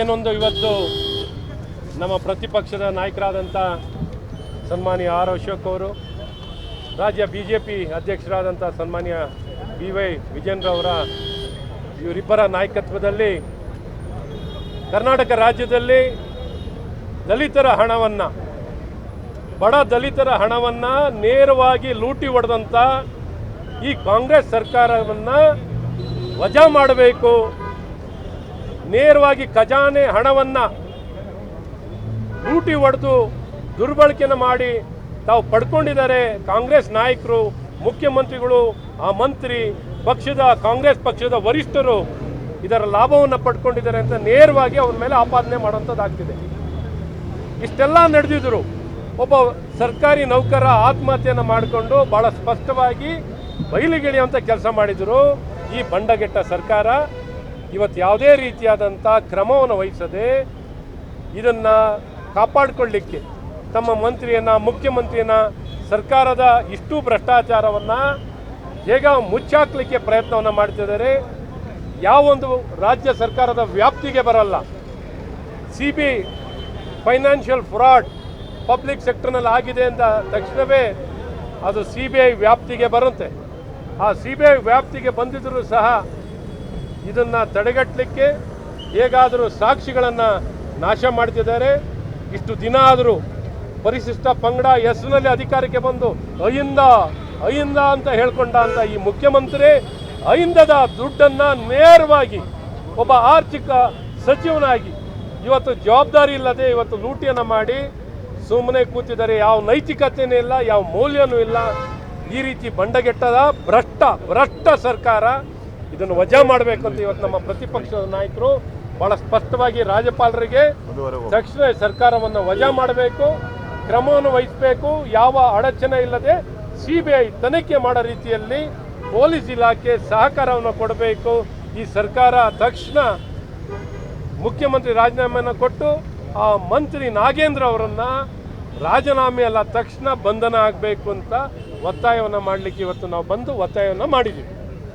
ಏನೊಂದು ಇವತ್ತು ನಮ್ಮ ಪ್ರತಿಪಕ್ಷದ ನಾಯಕರಾದಂಥ ಸನ್ಮಾನ್ಯ ಆರ್ ಅಶೋಕ್ ಅವರು, ರಾಜ್ಯ ಬಿ ಜೆ ಪಿ ಅಧ್ಯಕ್ಷರಾದಂಥ ಸನ್ಮಾನ್ಯ ಬಿ ವೈ ವಿಜೇಂದ್ರವರ ಇವರಿಬ್ಬರ ನಾಯಕತ್ವದಲ್ಲಿ ಕರ್ನಾಟಕ ರಾಜ್ಯದಲ್ಲಿ ದಲಿತರ ಹಣವನ್ನು, ಬಡ ದಲಿತರ ಹಣವನ್ನು ನೇರವಾಗಿ ಲೂಟಿ ಹೊಡೆದಂಥ ಈ ಕಾಂಗ್ರೆಸ್ ಸರ್ಕಾರವನ್ನು ವಜಾ ಮಾಡಬೇಕು ನೇರವಾಗಿ ಖಜಾನೆ ಹಣವನ್ನು ಲೂಟಿ ಹೊಡೆದು ದುರ್ಬಳಕೆನ ಮಾಡಿ ತಾವು ಪಡ್ಕೊಂಡಿದ್ದಾರೆ ಕಾಂಗ್ರೆಸ್ ನಾಯಕರು, ಮುಖ್ಯಮಂತ್ರಿಗಳು, ಆ ಮಂತ್ರಿ, ಪಕ್ಷದ, ಕಾಂಗ್ರೆಸ್ ಪಕ್ಷದ ವರಿಷ್ಠರು ಇದರ ಲಾಭವನ್ನು ಪಡ್ಕೊಂಡಿದ್ದಾರೆ ಅಂತ ನೇರವಾಗಿ ಅವ್ರ ಮೇಲೆ ಆಪಾದನೆ ಮಾಡುವಂಥದ್ದಾಗ್ತಿದೆ. ಇಷ್ಟೆಲ್ಲ ನಡೆದಿದ್ರು ಒಬ್ಬ ಸರ್ಕಾರಿ ನೌಕರ ಆತ್ಮಹತ್ಯೆಯನ್ನು ಮಾಡಿಕೊಂಡು ಭಾಳ ಸ್ಪಷ್ಟವಾಗಿ ಬಯಲಿಗಿಳಿಯುವಂಥ ಕೆಲಸ ಮಾಡಿದರು ಈ ಬಂಡಗೆಟ್ಟ ಸರ್ಕಾರ. ಇವತ್ತು ಯಾವುದೇ ರೀತಿಯಾದಂಥ ಕ್ರಮವನ್ನು ವಹಿಸದೆ ಇದನ್ನು ಕಾಪಾಡಿಕೊಳ್ಳಿಕ್ಕೆ ತಮ್ಮ ಮಂತ್ರಿಯನ್ನು, ಮುಖ್ಯಮಂತ್ರಿಯನ್ನು ಸರ್ಕಾರದ ಇಷ್ಟು ಭ್ರಷ್ಟಾಚಾರವನ್ನು ಹೇಗ ಮುಚ್ಚಾಕ್ಲಿಕ್ಕೆ ಪ್ರಯತ್ನವನ್ನು ಮಾಡ್ತಿದ್ದಾರೆ. ಯಾವೊಂದು ರಾಜ್ಯ ಸರ್ಕಾರದ ವ್ಯಾಪ್ತಿಗೆ ಬರಲ್ಲ. C B financial fraud public ಸೆಕ್ಟರ್ನಲ್ಲಿ ಆಗಿದೆ ಅಂತ ತಕ್ಷಣವೇ ಅದು ಸಿ ಬಿ ಐ ವ್ಯಾಪ್ತಿಗೆ ಬರುತ್ತೆ. ಆ ಸಿ ಬಿ ಐ ವ್ಯಾಪ್ತಿಗೆ ಬಂದಿದ್ದರೂ ಸಹ ಇದನ್ನು ತಡೆಗಟ್ಟಲಿಕ್ಕೆ ಹೇಗಾದರೂ ಸಾಕ್ಷಿಗಳನ್ನು ನಾಶ ಮಾಡ್ತಿದ್ದಾರೆ. ಇಷ್ಟು ದಿನ ಆದರೂ ಪರಿಶಿಷ್ಟ ಪಂಗಡ ಹೆಸರಿನಲ್ಲಿ ಅಧಿಕಾರಕ್ಕೆ ಬಂದು ಅಹಿಂದ ಅಹಿಂದ ಅಂತ ಹೇಳ್ಕೊಂಡ ಅಂತ ಈ ಮುಖ್ಯಮಂತ್ರಿ ಅಹಿಂದದ ದುಡ್ಡನ್ನು ನೇರವಾಗಿ ಒಬ್ಬ ಆರ್ಥಿಕ ಸಚಿವನಾಗಿ ಇವತ್ತು ಜವಾಬ್ದಾರಿ ಇಲ್ಲದೆ ಇವತ್ತು ಲೂಟಿಯನ್ನು ಮಾಡಿ ಸುಮ್ಮನೆ ಕೂತಿದ್ದಾರೆ. ಯಾವ ನೈತಿಕತೆಯೂ ಇಲ್ಲ, ಯಾವ ಮೌಲ್ಯನೂ ಇಲ್ಲ. ಈ ರೀತಿ ಬಂಡಗೆಟ್ಟದ ಭ್ರಷ್ಟ ಭ್ರಷ್ಟ ಸರ್ಕಾರ ಇದನ್ನು ವಜಾ ಮಾಡಬೇಕು ಅಂತ ಇವತ್ತು ನಮ್ಮ ಪ್ರತಿಪಕ್ಷದ ನಾಯಕರು ಬಹಳ ಸ್ಪಷ್ಟವಾಗಿ ರಾಜ್ಯಪಾಲರಿಗೆ ತಕ್ಷಣ ಸರ್ಕಾರವನ್ನು ವಜಾ ಮಾಡಬೇಕು ಕ್ರಮವನ್ನು ವಹಿಸಬೇಕು ಯಾವ ಅಡಚಣೆ ಇಲ್ಲದೆ ಸಿ ಬಿ ಐ ತನಿಖೆ ಮಾಡೋ ರೀತಿಯಲ್ಲಿ ಪೊಲೀಸ್ ಇಲಾಖೆ ಸಹಕಾರವನ್ನು ಕೊಡಬೇಕು. ಈ ಸರ್ಕಾರ ತಕ್ಷಣ ಮುಖ್ಯಮಂತ್ರಿ ರಾಜೀನಾಮೆಯನ್ನು ಕೊಟ್ಟು ಆ ಮಂತ್ರಿ ನಾಗೇಂದ್ರ ಅವರನ್ನು ರಾಜೀನಾಮೆ ಅಲ್ಲ ತಕ್ಷಣ ಬಂಧನ ಆಗಬೇಕು ಅಂತ ಒತ್ತಾಯವನ್ನು ಮಾಡಲಿಕ್ಕೆ ಇವತ್ತು ನಾವು ಬಂದು ಒತ್ತಾಯವನ್ನು ಮಾಡಿದ್ದೀವಿ.